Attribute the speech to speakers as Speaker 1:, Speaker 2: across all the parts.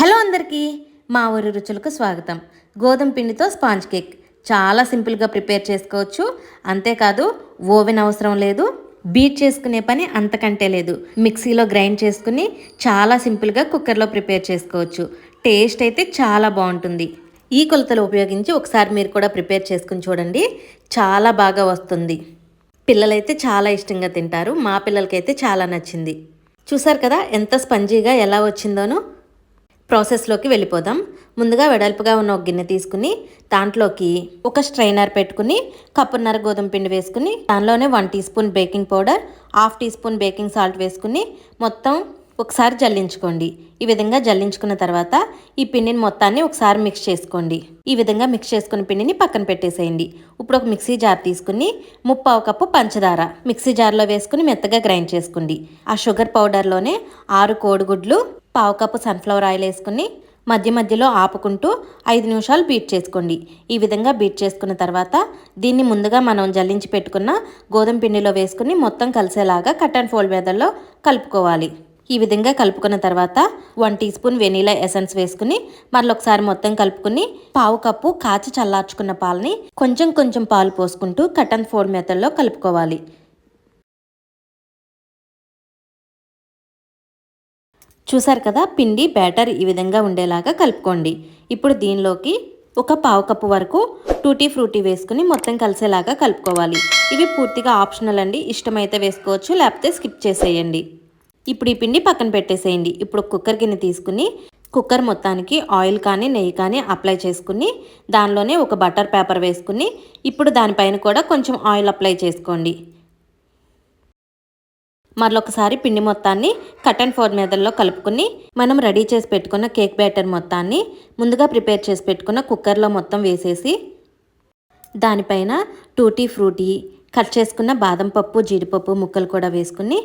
Speaker 1: Hello అందరికీ మా ఊరి రుచులకు స్వాగతం. గోధుమ పిండితో స్పాంజ్ కేక్. చాలా సింపుల్గా ప్రిపేర్ చేసుకోవచ్చు. అంతేకాదు ఓవెన్ అవసరం లేదు. బీట్ చేసుకునే పని అంతకంటే లేదు. మిక్సీలో గ్రైండ్ చేసుకుని చాలా సింపుల్గా కుక్కర్లో ప్రిపేర్ చేసుకోవచ్చు. టేస్ట్ అయితే చాలా బాగుంటుంది. ఈ కొలతలు ఉపయోగించి ఒకసారి మీరు కూడా ప్రిపేర్ చేసుకుని చూడండి. చాలా బాగా వస్తుంది. పిల్లలైతే చాలా ఇష్టంగా తింటారు. మా పిల్లలకైతే చాలా నచ్చింది. చూసారు కదా ఎంత స్పంజీగా ఎలా వచ్చిందోనో? ప్రాసెస్లోకి వెళ్ళిపోదాం. ముందుగా వెడల్పుగా ఉన్న ఒక గిన్నె తీసుకుని దాంట్లోకి ఒక స్ట్రైనర్ పెట్టుకుని కప్పున్నర గోధుమ పిండి వేసుకుని దానిలోనే one teaspoon baking powder half teaspoon baking salt వేసుకుని మొత్తం ఒకసారి జల్లించుకోండి. ఈ విధంగా జల్లించుకున్న తర్వాత ఈ పిండిని మొత్తాన్ని ఒకసారి మిక్స్ చేసుకోండి. ఈ విధంగా మిక్స్ చేసుకున్న పిండిని పక్కన పెట్టేసేయండి. ఇప్పుడు ఒక మిక్సీ జార్ తీసుకుని ముప్పావు కప్పు పంచదార మిక్సీ జార్లో వేసుకుని మెత్తగా గ్రైండ్ చేసుకోండి. ఆ షుగర్ పౌడర్లోనే ఆరు కోడిగుడ్లు పావు కప్పు సన్ఫ్లవర్ ఆయిల్ వేసుకుని మధ్య మధ్యలో ఆపుకుంటూ ఐదు నిమిషాలు బీట్ చేసుకోండి. ఈ విధంగా బీట్ చేసుకున్న తర్వాత దీన్ని ముందుగా మనం జల్లించి పెట్టుకున్న గోధుమ పిండిలో వేసుకుని మొత్తం కలిసేలాగా కట్ అండ్ ఫోల్డ్ మెథడ్లో కలుపుకోవాలి. ఈ విధంగా కలుపుకున్న తర్వాత one teaspoon vanilla essence వేసుకుని మరొకసారి మొత్తం కలుపుకుని పావు కప్పు కాచి చల్లార్చుకున్న పాలని కొంచెం కొంచెం పాలు పోసుకుంటూ కట్ అండ్ ఫోల్డ్ మెథడ్లో కలుపుకోవాలి. చూసారు కదా పిండి బ్యాటర్ ఈ విధంగా ఉండేలాగా కలుపుకోండి. ఇప్పుడు దీనిలోకి ఒక పావు కప్పు వరకు టూటీ ఫ్రూటీ వేసుకుని మొత్తం కలిసేలాగా కలుపుకోవాలి. ఇవి పూర్తిగా ఆప్షనల్ అండి ఇష్టమైతే వేసుకోవచ్చు లేకపోతే స్కిప్ చేసేయండి. ఇప్పుడు ఈ పిండి పక్కన పెట్టేసేయండి. ఇప్పుడు కుక్కర్ గిన్నె తీసుకుని కుక్కర్ మొత్తానికి ఆయిల్ కానీ నెయ్యి కానీ అప్లై చేసుకుని దానిలోనే ఒక బటర్ పేపర్ వేసుకుని ఇప్పుడు దానిపైన కూడా కొంచెం ఆయిల్ అప్లై చేసుకోండి. మరొకసారి పిండి మొత్తాన్ని కట్ అండ్ ఫోర్ మీదల్లో కలుపుకుని మనం రెడీ చేసి పెట్టుకున్న కేక్ బ్యాటర్ మొత్తాన్ని ముందుగా ప్రిపేర్ చేసి పెట్టుకున్న కుక్కర్లో మొత్తం వేసేసి దానిపైన టూటీ ఫ్రూటీ కట్ చేసుకున్న బాదం పప్పు జీడిపప్పు ముక్కలు కూడా వేసుకుని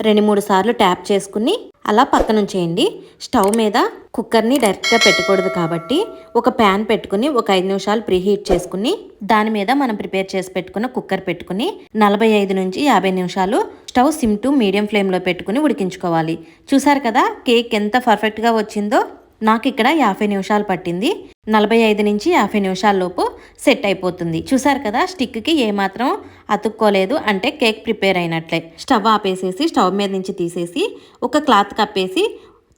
Speaker 1: రెండు మూడు సార్లు ట్యాప్ చేసుకుని అలా పక్కన ఉంచేయండి. స్టవ్ మీద కుక్కర్ని డైరెక్ట్గా పెట్టకూడదు కాబట్టి ఒక ప్యాన్ పెట్టుకుని ఒక ఐదు నిమిషాలు ప్రీహీట్ చేసుకుని దాని మీద మనం ప్రిపేర్ చేసి పెట్టుకున్న కుక్కర్ పెట్టుకుని నలభై ఐదు నుంచి యాభై నిమిషాలు స్టవ్ సిమ్ టు మీడియం ఫ్లేమ్లో పెట్టుకుని ఉడికించుకోవాలి. చూసారు కదా కేక్ ఎంత పర్ఫెక్ట్గా వచ్చిందో? నాకు ఇక్కడ యాభై నిమిషాలు పట్టింది. నలభై ఐదు నుంచి యాభై నిమిషాల్లోపు సెట్ అయిపోతుంది. చూసారు కదా స్టిక్కి ఏమాత్రం అతుక్కోలేదు. అంటే కేక్ ప్రిపేర్ అయినట్లే. స్టవ్ ఆపేసేసి స్టవ్ మీద నుంచి తీసేసి ఒక క్లాత్ కప్పేసి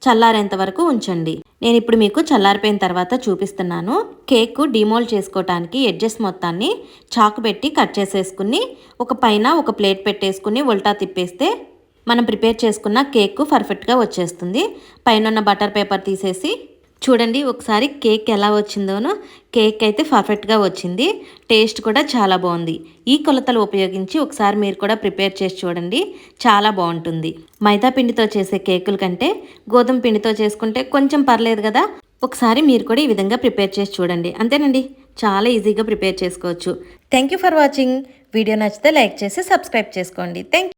Speaker 1: చల్లారేంత వరకు ఉంచండి. నేను ఇప్పుడు మీకు చల్లారిపోయిన తర్వాత చూపిస్తున్నాను. కేక్ డిమోల్ చేసుకోవటానికి ఎడ్జెస్ మొత్తాన్ని చాకు పెట్టి కట్ చేసేసుకుని ఒక పైన ఒక ప్లేట్ పెట్టేసుకుని ఉల్టా తిప్పేస్తే మనం ప్రిపేర్ చేసుకున్న కేక్ పర్ఫెక్ట్గా వచ్చేస్తుంది. పైన బటర్ పేపర్ తీసేసి చూడండి ఒకసారి కేక్ ఎలా వచ్చిందోనో. కేక్ అయితే పర్ఫెక్ట్గా వచ్చింది. టేస్ట్ కూడా చాలా బాగుంది. ఈ కొలతలు ఉపయోగించి ఒకసారి మీరు కూడా ప్రిపేర్ చేసి చూడండి. చాలా బాగుంటుంది. మైదా పిండితో చేసే కేకుల కంటే గోధుమ పిండితో చేసుకుంటే కొంచెం పర్లేదు కదా. ఒకసారి మీరు కూడా ఈ విధంగా ప్రిపేర్ చేసి చూడండి. అంతేనండి. చాలా ఈజీగా ప్రిపేర్ చేసుకోవచ్చు. Thank you for watching. Video నచ్చితే లైక్ చేసి సబ్స్క్రైబ్ చేసుకోండి. థ్యాంక్